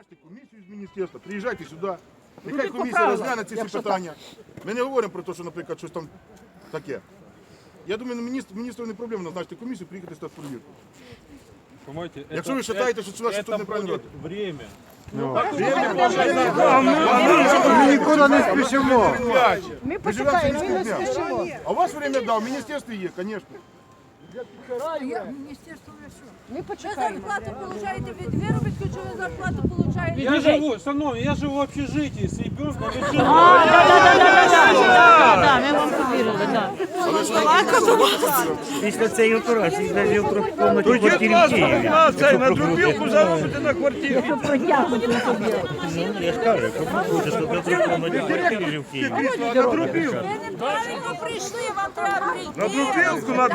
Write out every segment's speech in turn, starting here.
Назначте комісію з міністерства, приїжджайте сюди. Нехай комісія розгляне ці всі питання. Ми не говоримо про те, що, наприклад, щось там таке. Я думаю, міністр, міністру не проблема назначити комісію, приїхати стати перевірку. Понимаете, Якщо ви вважаєте, що це щось тут неправильно будет время. Ми нікуди не спішимо. Ми Ми почекаємо, ми не спішимо. А у вас время, да, в міністерстві є, звісно. Ми Ви почекаємо. зарплату получаєте від виробітку, чи ви зарплату получаєте? Я живу, сановні, я живу в общежитии с ребенком. Після цієї операції я жив в комнаті в квартирі в Києві. Це на дробілку заробите на квартирі. Ну, я ж кажу, попробуйте, що я трохи комнаті в квартирі жив в Києві. На дробілку. Ви неправильно прийшли, вам треба прийти. На дробілку, на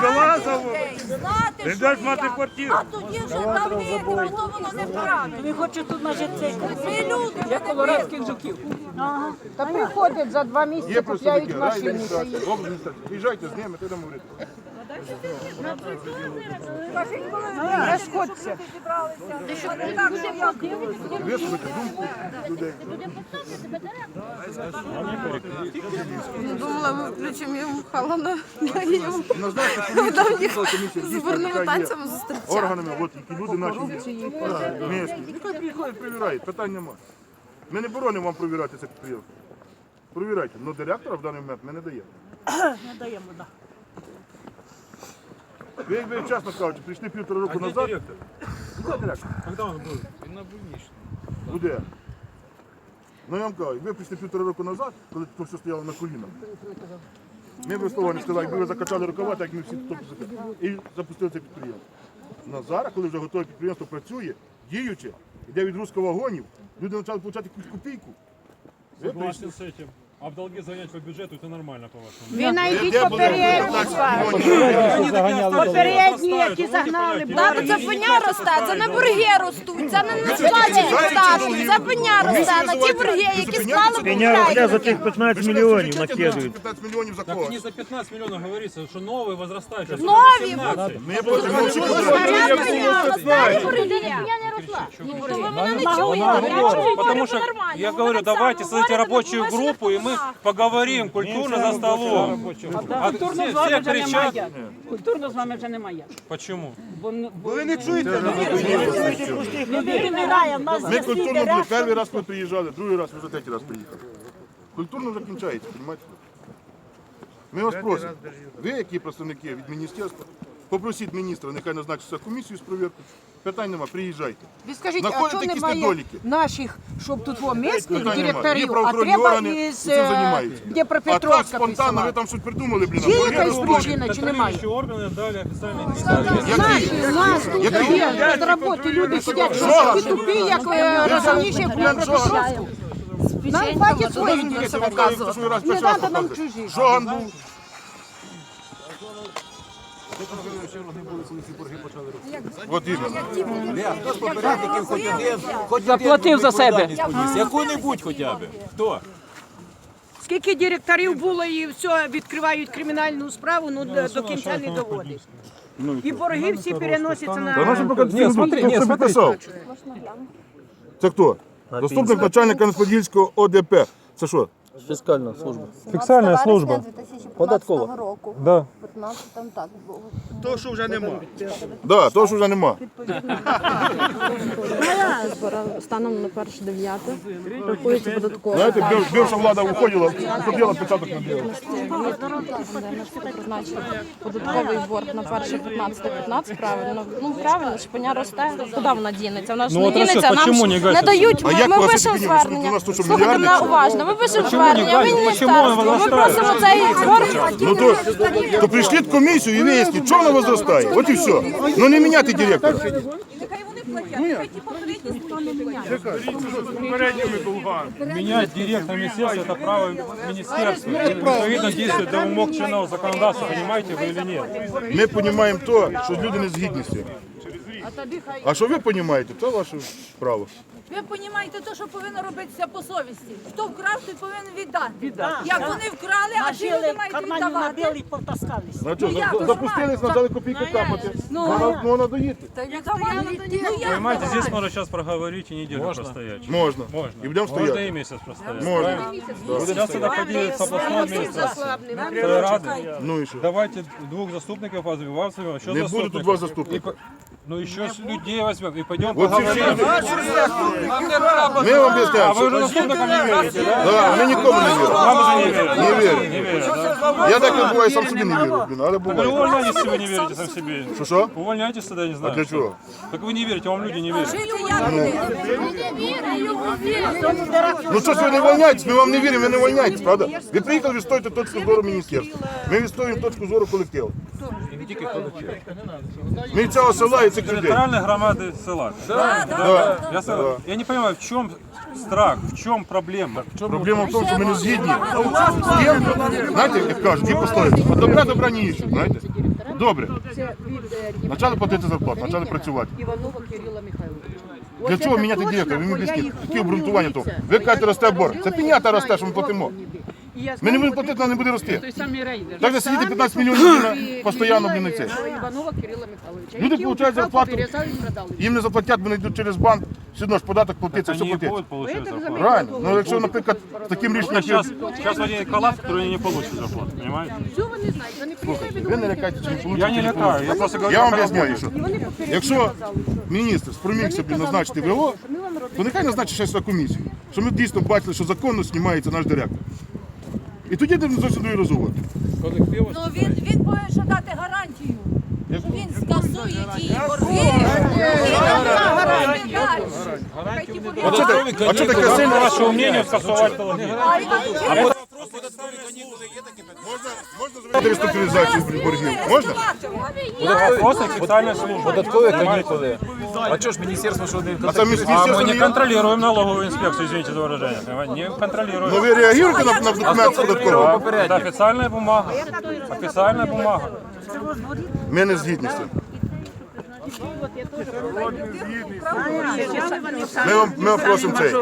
Белазову. Знати, що дасть я. квартиру. А тоді вже там вийти, то воно неправильно. Ви хочете тут нажити цей Ми люди, я колорадських жуків. Та приходять за два місяці, купляють машини. Приїжджайте з ними, тоді говорити. Розходься. Людей. Думала, ми включимо їм Халана Наїв. Назначте комісію, З бурними танцями зустрічати. органами, от які люди наші є. Нехай приїхають, перевіряють, питань нема. Ми не боронимо вам провіряти це підприємство. Провіряйте, але директора в даний момент ми не даємо. Не даємо, так. Ви, якби чесно кажучи, прийшли півтора року назад. директор? Когда он был? Буде. Ну я вам кажу, ви прийшли півтора року назад, коли тут все стояло на колінах. Ми б слова не сказали, якби ви закачали рукава, так як ми всі тут і запустили це підприємство. На зараз, коли вже готове підприємство працює, діюче, йде від руського вагонів, люди почали отримати якусь копійку. Ви прийшли. Согласен с этим. А в долги занять по бюджету это нормально, по-вашему. Ви знайдіть Де були попередні 15 мільйонів? Попередні, які загнали. Да, то це пеня росте, це не бурги ростуть, це не несплачені податки, це пеня росте на ті бурги, які склали Меня рубля за тих 15 Ви мільйонів ж кричите, накидують. 15 мільйонів за Так кого? не за 15 миллионов говорится, что новые возрастающие. Нові, Ми я проти ми чули. Ця пеня росте, і бурги. Я не росла. Ну, то ви мене не чуєте, я чую, Потому что нормально. я Ви говорю, так само давайте создайте говорите, рабочую ви бачите, группу, и мы поговорим культурно за столом. А все, все кричат. Культурно з вами вже немає. Почему? Бо, Ви не чуєте? люди вмирає, в нас Ми культурно були перший раз ми приїжджали, другий раз, ми вже третій раз приїхали. Культурно вже кінчається, розумієте? Ми вас просимо, ви, які представники від міністерства, попросіть міністра, нехай назначиться комісію з провірки. Питань нема, приїжджайте. Ви скажіть, а Знаходите чого якісь немає недоліки? наших, щоб тут во місних Питань нема. Є директорів, а правоохоронні треба органи, із цим е, займаються. А так Дніпропетровська спонтанно ви там щось придумали, блін. Є якась причина чи немає? Контролирующие органы дали официальный. Наші, нас тут є без роботи люди сидять, що такі тупі, як е, розумніше в Дніпропетровську. Нам хватить свої діти що раз Не треба нам чужі. Жоган був. От заплатив за себе. Яку-небудь хоча б. Хто? Скільки директорів було і все, відкривають кримінальну справу, ну до, до кінця не доводить. І борги всі переносяться на... Ні, смотри, ні, підписав? Це хто? Заступник начальника Несподільського ОДП. Це що? Фіскальна служба. Фіксальна служба. Податкова. року. Да. 15 там так було. То, що вже нема. Да, того що вже нема. Станом на перше дев'яте рахується податково. Знаєте, бив- бивша влада уходила, ходила початок на біло. Податковий борг на перше 15-15, правильно. Ну правильно, шпиня росте. Куди вона дінеться? Вона ж Ну, не от дінеться, нам почему ж не дають. А Ми, як ми вас пишемо? Що звернення. нас тут що, Слухайте мене чи уважно. Ми пишемо звернення в гасять? Почему міністерство. Ми просимо цей борг. Ну то, то прийшліть в комісію і виясніть, чого вона возростає. От і все. Ну не міняти директора. Нехай вони платять, нехай ті попередні Попередніми долгами. Менять директора міністерства – це право міністерства. Відповідно дійсно до умов чинного законодавства, розумієте ви чи ні? Ми розуміємо то, що люди не згідні з цим. Хай. А що ви розумієте, це ваше право. Ви розумієте те, що повинно робитися по совісті. Хто вкрав, той повинен віддати. Як вони вкрали, а ці люди Нажили, мають карманів віддавати. набили і повтаскались. Ну що, Ну, як? за- запустились, почали копійки капати. Ну, ну, надо їти. Та як стояли тоді? Ну як? Понимаете, здесь можно сейчас проговорить и неделю простоять. Можна. Можно. І будемо Можно стояти. и месяц простоять. Можна. Сейчас тогда пойдем с областной администрацией. Рады? Ну і що? Давайте двух заступников возьмем, еще Не буде тут два заступника. Ну еще с людей возьмем и пойдем От ці поговорим. всі- Ми вам А об'ясняємо, вы уже що заступникам не верите, да? да, ми нікому не віримо. Вам уже не верите. Не віримо. Не верите, да? Я так буває, сам собі не вірю, блін, але Так буває. увольняйтесь, если вы не верите сам себе. Що що? Увольняйтесь тогда, не знаю. Для чого? Так вы не верите, вам люди не верят. Жити як люди? Ну що ж ви не вольняєтесь, ми вам не віримо, ви не вольняєтесь, правда? Ви приїхали відстоїти точку зору міністерства. Ми відстоюємо точку зору колективу. Ми цього села і цих людей. Територіальні громади села. Да, Да. Я, сог- я не понимаю, в чем страх, в чем проблема? Проблема в тому, що ми не згідні. З знаєте, як кажуть, і пословиця, а добра добра не іщуть, знаєте? Добре. Почали платити зарплату, почали працювати. Іванова Кирила Михайловича. Для чого міняти директора? Ви мені. Які обґрунтування того? Ви кажете, росте борг. Це пінята росте, що ми платимо. Ми не будемо платити, вона не буде рости. Той самий рейдер. Так де сидіти 15 мільйонів на постійно, блін, на це. Іванова Кирила Михайловича. Люди получають зарплату, і продали. їм не заплатять, вони йдуть через банк, все одно ж податок платиться, все Они не платиться. будут получать зарплату. Правильно. Ну якщо, наприклад, з таким рішенням, Сейчас, сейчас один коллапс, который не получит зарплату, понимаете? Цього вони знають. Вони приїжджають, ви не лякайте, чи не Я не лякаю, я просто говорю, Я вам об'ясняю, що якщо міністр спромігся б назначити ВО, то нехай назначить ще сюди комісію, що ми дійсно бачили, що законно знімається наш директор. І тоді будемо зовсім другі розумувати. Ну він, він повинен ще дати гарантію. Що він скасує ті борги і нам гарантію далі. А що таке, сильно? Ваше мнение скасовать долги. Реструктуризацію боргів? Можна? Податкові канікули. А чого ж міністерство що не А це міс- А мы міністерство не не... контролируем налоговую инспекцию, извините за выражение. понимаете? Не Ну контролируем. ви реагуєте на, на документ з податкового? Да, это официальная бумага. Официальная бумага. Ми не згідні з цим. Ми вам, ми вам просимо цей.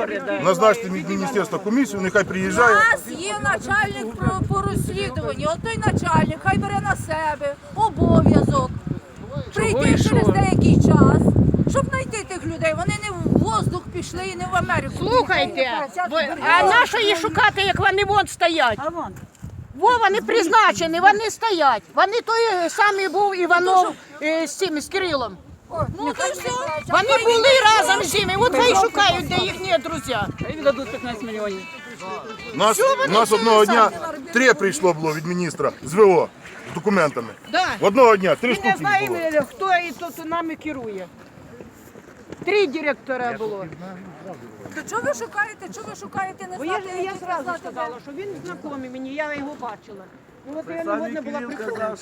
Назначте від міністерства комісію, нехай У приїжджає. нас є начальник про- по розслідуванню. От той начальник хай бере на себе обов'язок прийти через деякий час, щоб знайти тих людей. Вони не в воздух пішли і не в Америку. Слухайте, а на їх шукати, як вони вон стоять? А вон. Во, вони призначені, вони стоять. Вони той самий був Іванов е, з цим, з Кирилом. Ну то й все. Вони були разом з ними, от хай шукають, де їхні друзі. Хай віддадуть 15 мільйонів. Нас, нас одного дня три прийшло було від міністра з ВО з документами. Да. Одного дня, три штуки не знаємо, було. хто і тут нами керує. Три директора було. То чого ви шукаєте? Чого ви шукаєте не Бо я, ж- я зразу знати сказала, що він знайомий мені, я його бачила. Ну от я не годна була приходити.